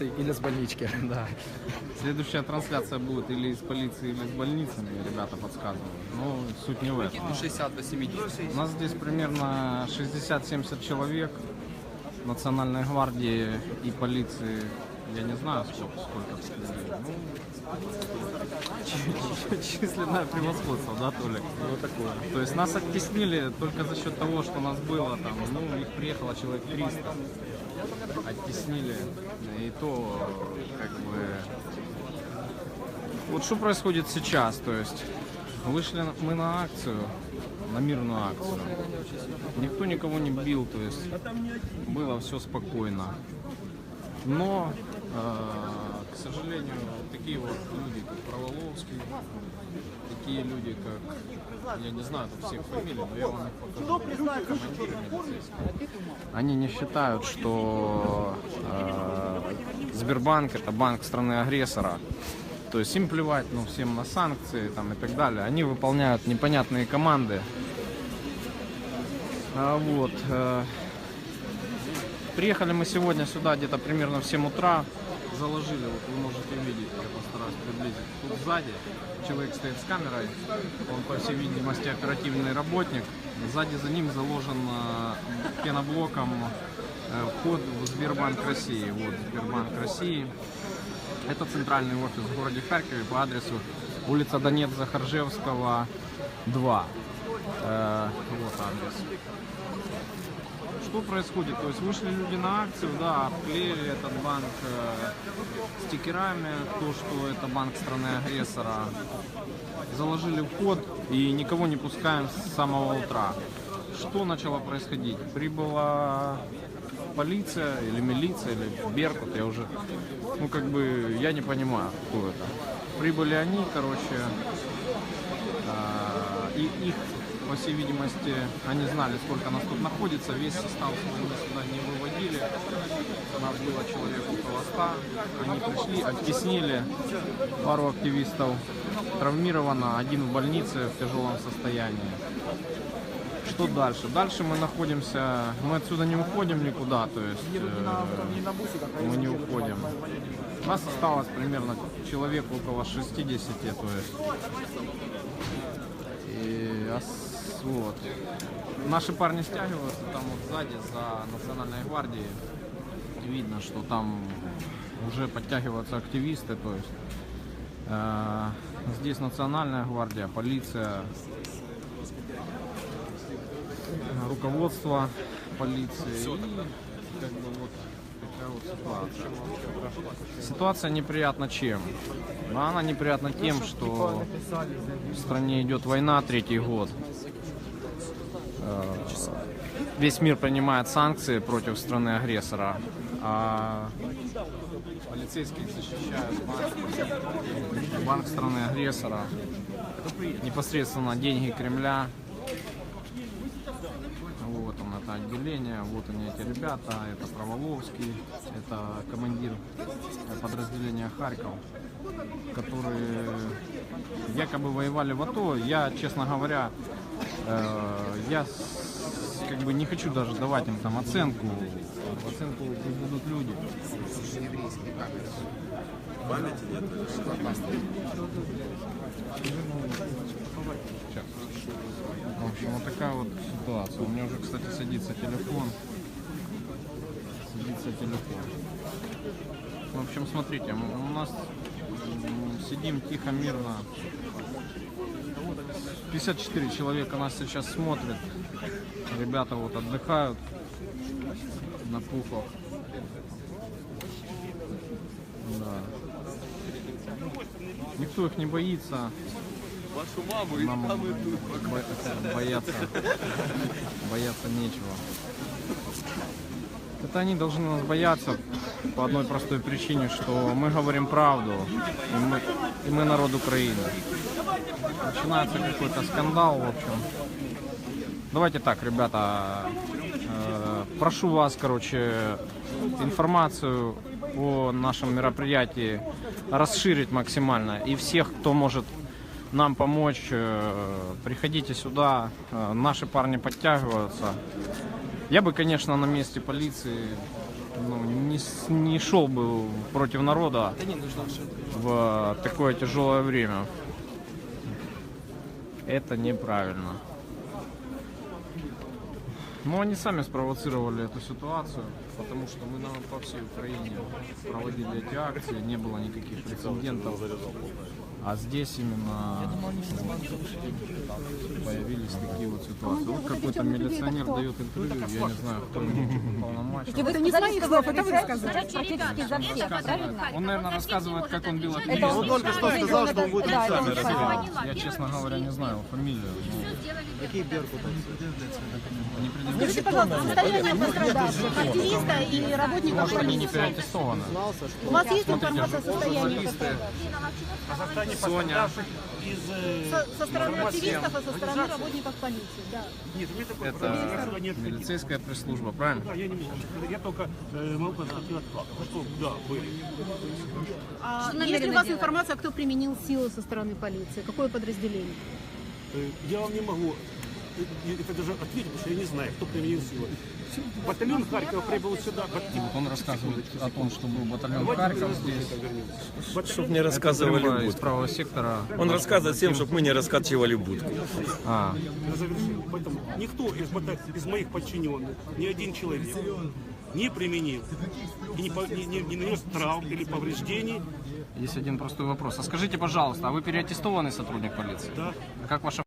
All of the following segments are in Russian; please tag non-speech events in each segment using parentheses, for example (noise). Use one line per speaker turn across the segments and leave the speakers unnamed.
или с больнички. (laughs)
Да. Следующая трансляция будет или из полиции, или с больницами, ребята подсказывают. Но суть не в этом.
Ну, 60 до 70.
У нас здесь примерно 60-70 человек Национальной гвардии и полиции. Я не знаю, сколько, сколько. Ну, (laughs) численное превосходство, да, Толик?
Вот такое.
То есть нас оттеснили только за счет того, что нас было там, ну, их приехало человек 300. Оттеснили. И то, как бы... Вот что происходит сейчас, то есть вышли мы на акцию, на мирную акцию. Никто никого не бил, то есть было все спокойно. Но, э, к сожалению, такие вот люди, как Проволовский, такие люди, как, я не знаю тут всех фамилий, но я вам покажу. Они не считают, что э, Сбербанк это банк страны-агрессора. То есть им плевать ну, всем на санкции там, и так далее. Они выполняют непонятные команды. А, вот. э, Приехали мы сегодня сюда где-то примерно в 7 утра. Заложили, вот вы можете видеть, я постараюсь приблизить. Тут сзади человек стоит с камерой. Он, по всей видимости, оперативный работник. Сзади за ним заложен э, пеноблоком э, вход в Сбербанк России. Вот Сбербанк России. Это центральный офис в городе Харькове по адресу улица Донец Захаржевского 2. Э, вот адрес. Что происходит? То есть вышли люди на акцию, да, обклеили этот банк э, стикерами, то, что это банк страны-агрессора. Заложили вход и никого не пускаем с самого утра. Что начало происходить? Прибыла полиция или милиция, или Беркут, я уже, ну как бы, я не понимаю, кто это. Прибыли они, короче, а, и их, по всей видимости, они знали, сколько нас тут находится, весь состав мы сюда не выводили, у нас было человек около 100, они пришли, оттеснили пару активистов, травмировано, один в больнице в тяжелом состоянии. Что дальше? Дальше мы находимся, мы отсюда не уходим никуда, то есть э, мы не уходим. У нас осталось примерно человек около 60, то есть. И вот. Наши парни стягиваются там вот сзади за национальной гвардией. Видно, что там уже подтягиваются активисты, то есть э, здесь национальная гвардия, полиция, руководство полиции. И как бы вот такая вот ситуация. Ситуация неприятна чем? Ну, Она неприятна тем, что в стране идет война третий год. Весь мир принимает санкции против страны агрессора, а полицейские защищают банк, банк страны агрессора, непосредственно деньги Кремля, вот он, это отделение, вот они эти ребята, это Проволовский, это командир подразделения Харьков, которые якобы воевали в АТО. Я, честно говоря, я с- как бы не хочу даже давать им там оценку. Оценку будут люди. Сейчас. В общем, вот такая вот ситуация. У меня уже, кстати, садится телефон. Садится телефон. В общем, смотрите, у нас сидим тихо, мирно. 54 человека нас сейчас смотрят. Ребята вот отдыхают на пуфах. Да. Никто их не боится.
Вашу маму и
Нам
там и тут.
бо- бояться, бояться нечего. Это они должны нас бояться по одной простой причине, что мы говорим правду, и мы, и мы народ Украины. Начинается какой-то скандал, в общем. Давайте так, ребята, э, прошу вас, короче, информацию о нашем мероприятии расширить максимально. И всех, кто может нам помочь, э, приходите сюда. Э, Наши парни подтягиваются. Я бы, конечно, на месте полиции ну, не, не шел бы против народа в такое тяжелое время. Это неправильно. Но они сами спровоцировали эту ситуацию, потому что мы на, по всей Украине проводили эти акции, не было никаких прецедентов. А здесь именно появились такие вот ситуации. Вот какой-то милиционер дает интервью, я не знаю, кто ему (laughs) полномочия.
Это не с моих слов, это вы правильно?
Он, наверное, рассказывает, как он бил
Это он только что сказал, что он будет
Я, честно говоря, не знаю фамилию. Не предъявляю.
Скажите, пожалуйста, состояние пострадавших, активиста и работников полиции. У вас есть информация о состоянии пострадавших?
Соня,
Со, со стороны активистов и со стороны работников полиции, да.
это милицейская пресс-служба, правильно?
Я не могу. Я только э, могу факт. Что, да, были.
А есть ли у вас
делать?
информация, кто применил силу со стороны полиции? Какое подразделение?
Э, Я вам не могу э, это даже ответить, потому что я не знаю, кто применил силу. Батальон Харькова прибыл сюда.
он рассказывает о том, что был батальон Харьков здесь.
Чтоб не рассказывали
Прямо из
будку.
правого сектора.
Он рассказывает всем, чтобы мы не раскачивали будку.
А,
завершение. Поэтому никто из, бата- из моих подчиненных, ни один человек не применил и не- не- не нанес травм или повреждений.
Есть один простой вопрос. А скажите, пожалуйста, а вы переаттестованный сотрудник полиции?
Да.
А как ваша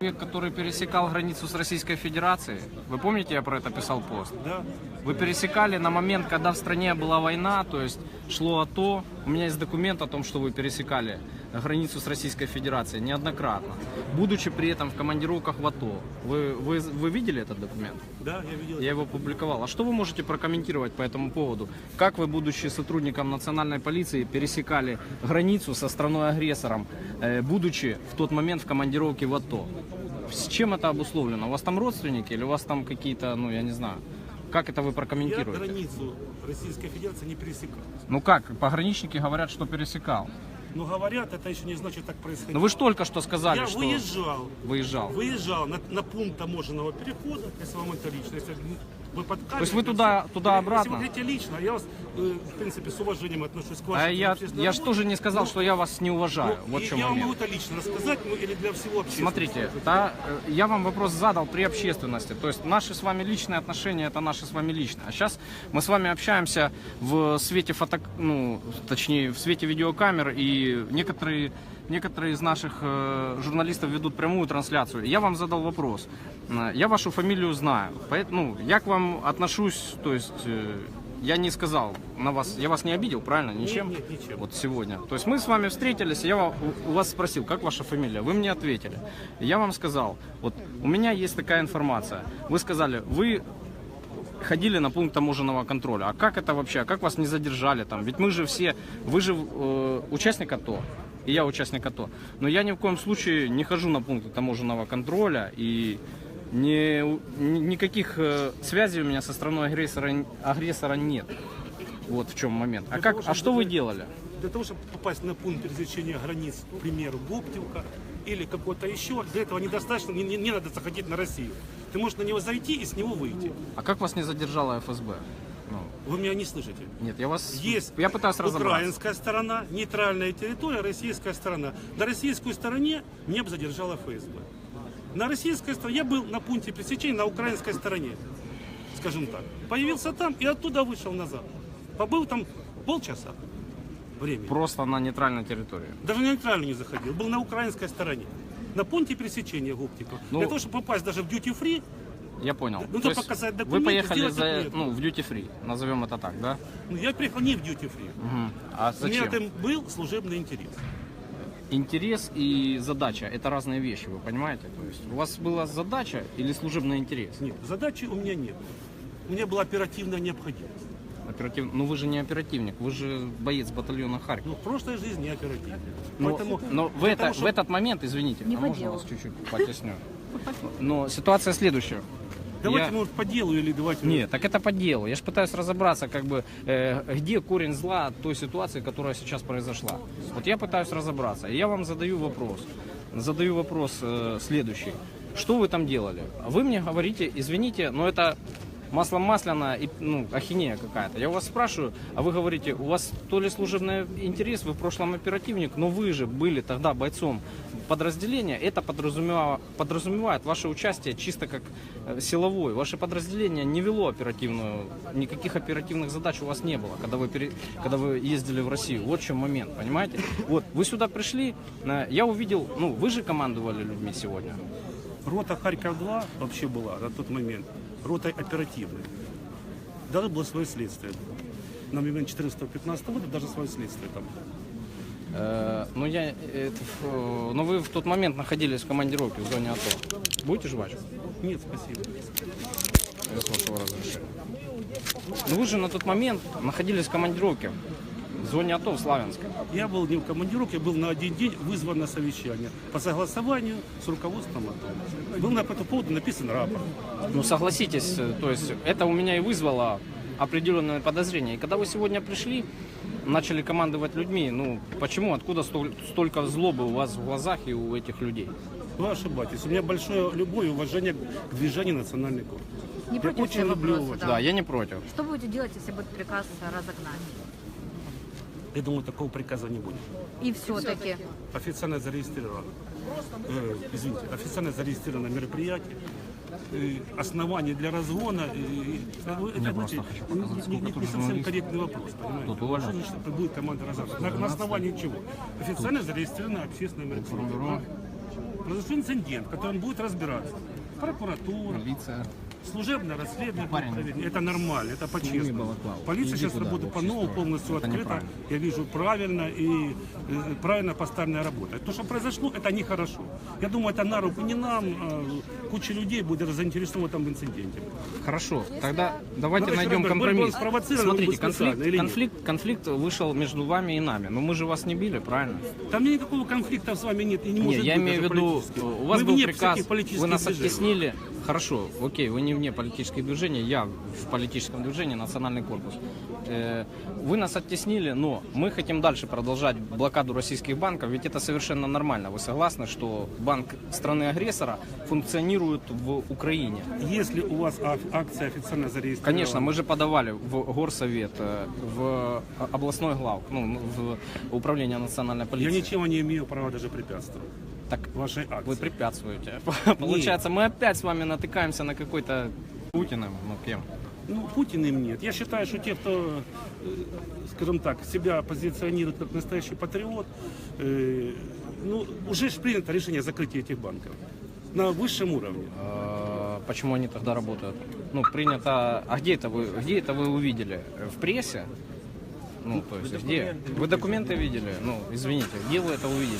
человек, который пересекал границу с Российской Федерацией? Вы помните, я про это писал пост?
Да.
Вы пересекали на момент, когда в стране была война, то есть шло АТО. У меня есть документ о том, что вы пересекали границу с Российской Федерацией неоднократно, будучи при этом в командировках в АТО. Вы, вы, вы видели этот документ?
Да, я видел.
Я его публиковал. А что вы можете прокомментировать по этому поводу? Как вы, будучи сотрудником национальной полиции, пересекали границу со страной-агрессором, э, будучи в тот момент в командировке в АТО? С чем это обусловлено? У вас там родственники или у вас там какие-то, ну я не знаю, как это вы
Я
прокомментируете?
границу Российской Федерации не пересекал.
Ну как, пограничники говорят, что пересекал.
Но говорят, это еще не значит так происходило.
Но вы же только что сказали,
Я
что
выезжал.
выезжал.
Выезжал на, на пункт таможенного перехода, если вам это лично. Если вы под
То есть вы туда-
если-
туда-обратно?
Если вы хотите лично, я вас, э, в принципе, с уважением отношусь к
А
вашей
я,
общественной
я же тоже не сказал,
Ну,
что я вас не уважаю.
ну,
Вот в чем
я вам
момент.
могу это лично рассказать, ну, или для всего общества.
Смотрите, та, э, я вам вопрос задал при общественности. То есть наши с вами личные отношения это наши с вами личные. А сейчас мы с вами общаемся в свете фото, ну, точнее, в свете видеокамер, и некоторые, некоторые из наших э, журналистов ведут прямую трансляцию. Я вам задал вопрос. Э, Я вашу фамилию знаю. Поэтому, ну, я к вам отношусь, то есть. э, я не сказал на вас, я вас не обидел, правильно, ничем?
нет, ничем.
Вот сегодня. То есть мы с вами встретились, я у вас спросил, как ваша фамилия, вы мне ответили. Я вам сказал, вот у меня есть такая информация. Вы сказали, вы ходили на пункт таможенного контроля. А как это вообще? А как вас не задержали там? Ведь мы же все, вы же э, участник АТО, и я участник АТО. Но я ни в коем случае не хожу на пункты таможенного контроля и у- ни- никаких э, связей у меня со страной агрессора, агрессора нет. Вот в чем момент. А, как, а что вы делали?
Для того, чтобы попасть на пункт пересечения границ, к примеру, Гоптевка или какой-то еще, для этого недостаточно, не, не- не надо заходить на Россию. Ты можешь на него зайти и с него выйти.
А как вас не задержала ФСБ?
Вы меня не слышите.
нет, я вас...
Есть
Я пытаюсь
украинская сторона, нейтральная территория, российская сторона. На российской стороне меня бы задержала ФСБ. На российской стороне, я был на пункте пересечения на украинской стороне, скажем так. Появился там и оттуда вышел назад. Побыл там полчаса времени.
Просто на нейтральной территории.
Даже на нейтральную не заходил, был на украинской стороне. На пункте пересечения Гоптика.
Ну-
Для того, чтобы попасть даже в duty free,
Я понял.
Ну,
То есть
показать
вы
документы,
поехали
сделать
за,
документы.
ну, в duty free, назовем это так, да?
ну, я приехал не в duty free.
Мгм. А
У меня
зачем?
там был служебный интерес.
Интерес и задача – это разные вещи, вы понимаете? То есть у вас была задача или служебный интерес?
Нет, задачи у меня не было. У меня была оперативная необходимость.
Оператив... Ну вы же не оперативник, вы же боец батальона Харьков.
Но в прошлой жизни я оперативник.
Но,
Поэтому
но в, это,
того,
в этот момент, извините,
Не
а
по
можно
делу.
вас чуть-чуть (laughs) потесню? Но ситуация следующая.
Давайте,
Я-
может, по делу или давайте...
Нет, так это по делу. Я же пытаюсь разобраться, как бы, э, где корень зла той ситуации, которая сейчас произошла. Вот я пытаюсь разобраться. И я вам задаю вопрос. Задаю вопрос э, следующий. Что вы там делали? Вы мне говорите, извините, но это масло масляное и ну, ахинея какая-то. Я у вас спрашиваю, а вы говорите, у вас то ли служебный интерес, вы в прошлом оперативник, но вы же были тогда бойцом подразделения. Это подразумевало- подразумевает ваше участие чисто как э, силовой. Ваше подразделение не вело оперативную, никаких оперативных задач у вас не было, когда вы, пере- когда вы ездили в Россию. Вот в чем момент, понимаете? Вот, вы сюда пришли, э, я увидел, ну, вы же командовали людьми сегодня.
Рота Харьков-2 вообще была на тот момент ротой оперативной. Даже было свое следствие. На момент 14-15 года даже свое следствие там.
Э, ну, я, э, это, э, но вы в тот момент находились в командировке в зоне АТО. Будете жвачь?
Нет, спасибо.
Без вашего разрешения. Ну, вы же на тот момент находились в командировке в зоне АТО в Славянске.
Я был не в командировке, был на один день вызван на совещание по согласованию с руководством АТО. Был на этому поводу написан рапорт.
Ну, согласитесь, э, то есть это у меня и вызвало определенное подозрение. И когда вы сегодня пришли, начали командовать людьми, ну, почему, откуда столь- столько злобы у вас в глазах и у этих людей?
Вы ошибаетесь. У меня большое любовь и уважение к движению национальный корпус.
Не
Я
против
очень люблю
вопроса,
вас.
Да, я не против.
Что будете делать, если будет приказ разогнать?
Я думаю, такого приказа не будет.
И все-таки.
Официально зарегистрировано. э, извините, официально зарегистрировано мероприятие. Э, основания для разгона. э, э, вы- это, знаете, не, не- не совсем корректный вопрос, понимаете?
Тут уважаю.
Что значит будет команда разгона? На, на основании чего? Официально зарегистрировано общественное мероприятие. Произошел инцидент, в котором будет разбираться прокуратура,
Полиция.
Служебное расследование проведено. Это нормально, это по-честному. Полиция сейчас работает по-новому, полностью
Это
открыто. Я вижу правильно и э, правильно поставленная работа. То, что произошло, это нехорошо. Я думаю, это на руку не нам, а куча людей будет заинтересована в этом инциденте.
Хорошо, тогда давайте
Ну,
найдем компромисс. Смотрите, конфликт,
нет?
конфликт, конфликт вышел между вами и нами. Но мы же вас не били, правильно?
Там никакого конфликта с вами нет и не
Не,
может
я
быть
имею в виду, у вас
Мы
был приказ, вы нас оттеснили. Хорошо, окей, вы не вне политических движений, я в политическом движении, национальный корпус. Э, Вы нас оттеснили, но мы хотим дальше продолжать блокаду российских банков, ведь это совершенно нормально. Вы согласны, что банк страны-агрессора функционирует в Украине?
Если у вас ак- акция официально зарегистрирована,
Конечно, мы же подавали в горсовет, э, в областной глав, ну, в управление национальной
я
полиции.
ничего не имею права даже препятствовать
Так
вашей акции.
вы препятствуете. (laughs) Получается, мы опять с вами натыкаемся на какой-то Путиным, ну кем?
Ну, Путин им нет. Я считаю, что те, кто, э, скажем так, себя позиционирует как настоящий патриот, э, ну, уже ж принято решение о закрытии этих банков на высшем уровне.
Э, Почему они тогда работают? Ну, принято. А где это вы, где это вы увидели? В прессе? Ну, то есть, где? Вы документы видели? Ну, извините, где вы это увидели?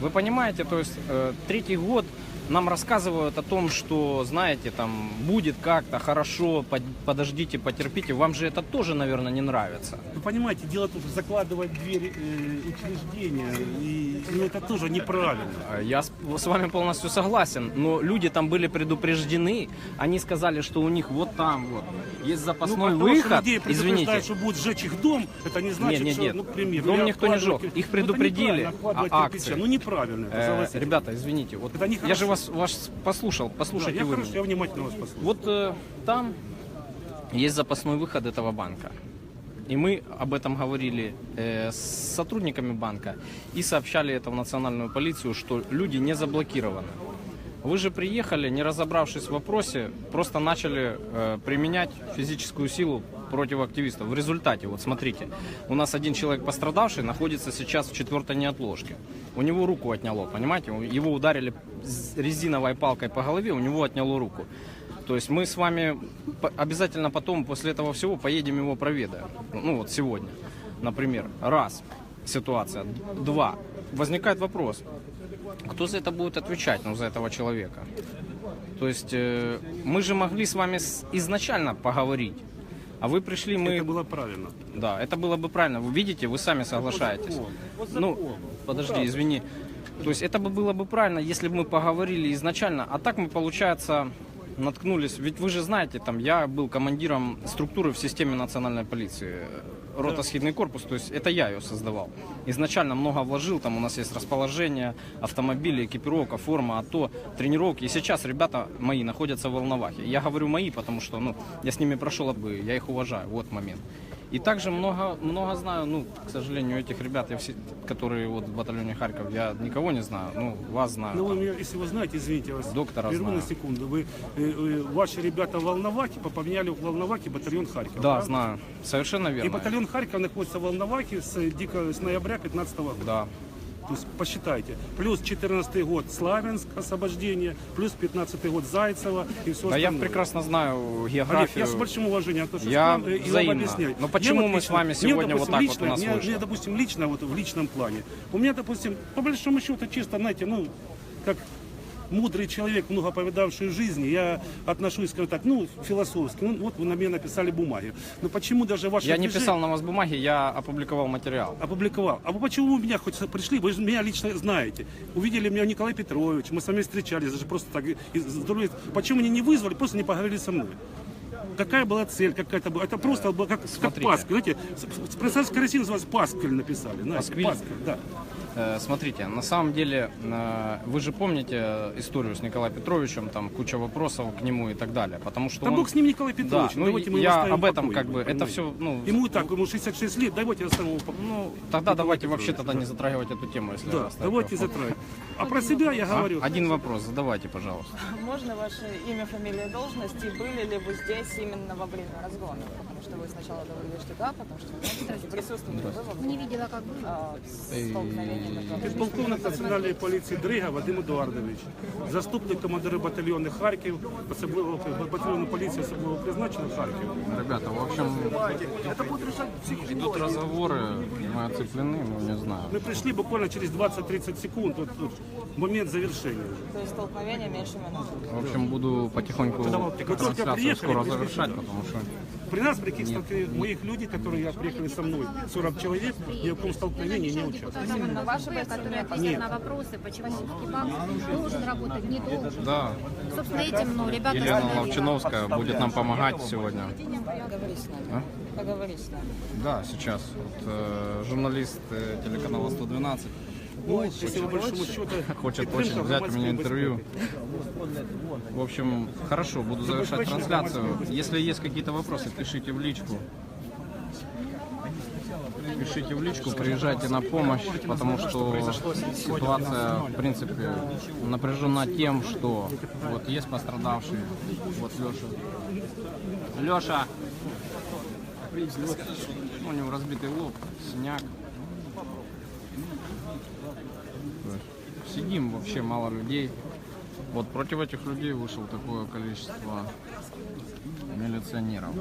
Вы понимаете, то есть, э, третий год нам рассказывают о том, что, знаете, там, будет как-то хорошо, под- подождите, потерпите. Вам же это тоже, наверное, не нравится.
Вы понимаете, дело тут закладывать дверь э, учреждения, и ну, это тоже неправильно.
А Я с, с вами полностью согласен, но люди там были предупреждены, они сказали, что у них вот там вот есть запасной
Ну, что
выход.
людей
Извините.
что будут сжечь их дом, это не значит,
Нет, нет,
что,
нет.
ну, к примеру,
Дом никто не жег. Их
Ну,
предупредили,
вкладывать
а акции?
Ну, неправильно это,
Э, ребята, извините, вот
Это
я же вас, вас послушал,
Да,
послушайте
я
вы
хорошо, я внимательно вас послушаю.
Вот э, там есть запасной выход этого банка. И мы об этом говорили э, с сотрудниками банка и сообщали это в национальную полицию, что люди не заблокированы. Вы же приехали, не разобравшись в вопросе, просто начали э, применять физическую силу против активистов. В результате, вот смотрите, у нас один человек пострадавший находится сейчас в четвертой неотложке. У него руку отняло, понимаете? Его ударили резиновой палкой по голове, у него отняло руку. То есть мы с вами обязательно потом, после этого всего, поедем его проведаем. Ну вот сегодня, например. Раз, ситуация. Два, возникает вопрос, кто за это будет отвечать, ну, за этого человека? То есть э, мы же могли с вами изначально поговорить, а вы пришли, мы...
Это было правильно.
Да, это было бы правильно. Вы видите, вы сами соглашаетесь. Ну, подожди, извини. То есть это бы было бы правильно, если бы мы поговорили изначально. А так мы, получается, наткнулись, ведь вы же знаете, там я был командиром структуры в системе национальной полиции, рота схидный корпус, то есть это я ее создавал. Изначально много вложил, там у нас есть расположение, автомобили, экипировка, форма, АТО, тренировки. И сейчас ребята мои находятся в Волновахе. Я говорю мои, потому что ну, я с ними прошел, я их уважаю, вот момент. И также много, много знаю, ну, к сожалению, этих ребят, я все, которые вот в батальоне Харьков, я никого не знаю, ну, вас знаю.
Ну, вы меня, если вы знаете, извините, вас
Доктора
прерву
знаю.
на секунду. Вы, э, э, ваши ребята в Волновахе поменяли в Волновахе батальон Харьков.
Да,
правда?
знаю, совершенно верно.
И батальон Харьков находится в Волновахе с, э, дико- с ноября 15 года.
Да,
То есть посчитайте. Плюс 14 год Славянск, освобождение, плюс 15 год Зайцева и все
да я прекрасно знаю
Олег,
географию.
я с большим уважением отношусь
Я
к вам э, и
взаимно.
вам объясняю.
Но почему мы с вами сегодня вот так вот
лично,
у нас
мне,
вышло?
мне, допустим, лично, вот в личном плане, у меня, допустим, по большому счету, чисто, знаете, ну, как мудрый человек, много повидавший в жизни, я отношусь, скажем так, ну, философски. Ну, вот вы на меня написали бумаги. Но почему даже ваши
Я не
движения-
писал на вас бумаги, я опубликовал материал.
опубликовал. А вы почему вы меня хоть пришли? Вы же меня лично знаете. Увидели меня Николай Петрович, мы с вами встречались, даже просто так. Почему меня не вызвали, просто не поговорили со мной? Какая была цель, какая-то была? Это просто было как, как
Смотрите.
пасквиль. Знаете, с- с профессорской России называется пасквиль написали. Знаете,
Пасквиль?
пасквиль, да.
Э, Смотрите, на самом деле, э, вы же помните э, историю с Николаем Петровичем, там куча вопросов к нему и так далее, потому что
Там
он...
Бог с ним Николай Петрович.
Да, ну,
давайте мы
я об этом
в покое,
как бы, это все, ну,
Ему и так, ему 66 лет, давайте оставим его
ну, тогда давайте вообще тогда не затрагивать эту тему, если
Да, давайте затрагивать. А про себя я
А?
говорю.
Один вопрос, задавайте, пожалуйста.
Можно ваше имя, фамилия, должность и были ли вы здесь именно во время разгона? Потому что вы сначала говорили, что да, потому что вы присутствовали вы во
Не видела, как было.
а, столкновения.
Підполковник національної поліції Дрига Вадим Едуардович, заступник командира батальйону Харків, особливо батальйону поліції особливо призначено Харків.
Ребята, в общем, идут разговоры, мы оцеплены, ну, не знаю.
Ми прийшли буквально через 20-30 секунд, от, от, момент завершення.
То есть столкновение меньше минуты.
В общем, буду потихоньку
только
трансляцию
приехали,
скоро
мы
завершать, потому что
При нас, при каких столкновениях, моих людей, которые приехали со мной, 40 человек, ни в каком столкновении не участвовали.
Которые
не
ответят на вопросы, почему экипаж должен работать, не должен.
Да,
Собственно, этим ну, ребята
Елена
задали.
Ловчиновская будет нам помогать сегодня.
Поговори с нами. Поговори с нами.
Да, сейчас. Вот, э, журналист э, телеканала 112
Ну, если по большому счету,
хочет очень взять у меня интервью. В общем, хорошо, буду завершать трансляцию. Если есть какие-то вопросы, пишите в личку. Пишите в личку, приезжайте на помощь, потому что ситуация, в принципе, напряжена тем, что вот есть пострадавшие. Вот Леша. Леша! У него разбитый лоб, синяк. Сидим вообще мало людей. Вот против этих людей вышло такое количество милиционеров.